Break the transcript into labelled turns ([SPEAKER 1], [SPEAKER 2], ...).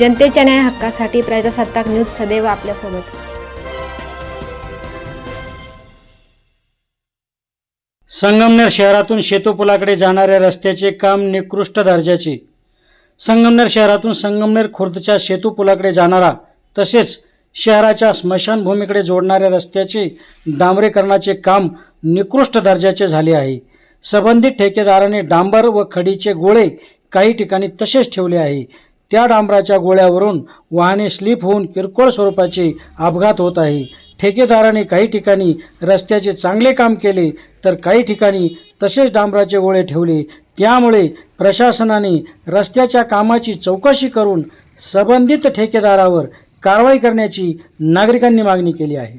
[SPEAKER 1] जनतेच्या न्याय हक्कासाठी प्रजासत्ताक न्यूज सदैव आपल्यासोबत.
[SPEAKER 2] संगमनेर शहरातून शेतोपुलाकडे जाणाऱ्या रस्त्याचे काम निकृष्ट दर्जाचे. संगमनेर शहरातून संगमनेर खुर्दच्या शेतोपुलाकडे जाणारा तसेच शहराच्या स्मशानभूमीकडे जोडणाऱ्या रस्त्याचे डांबरीकरणाचे काम निकृष्ट दर्जाचे झाले आहे. संबंधित ठेकेदाराने डांबर व खडीचे गोळे काही ठिकाणी तसेच ठेवले आहे. त्या डांबराच्या गोळ्यावरून वाहने स्लिप होऊन किरकोळ स्वरूपाचे अपघात होत आहे. ठेकेदाराने काही ठिकाणी रस्त्याचे चांगले काम केले तर काही ठिकाणी तसेच डांबराचे गोळे ठेवले. त्यामुळे प्रशासनाने रस्त्याच्या कामाची चौकशी करून संबंधित ठेकेदारावर कारवाई करण्याची नागरिकांनी मागणी केली आहे.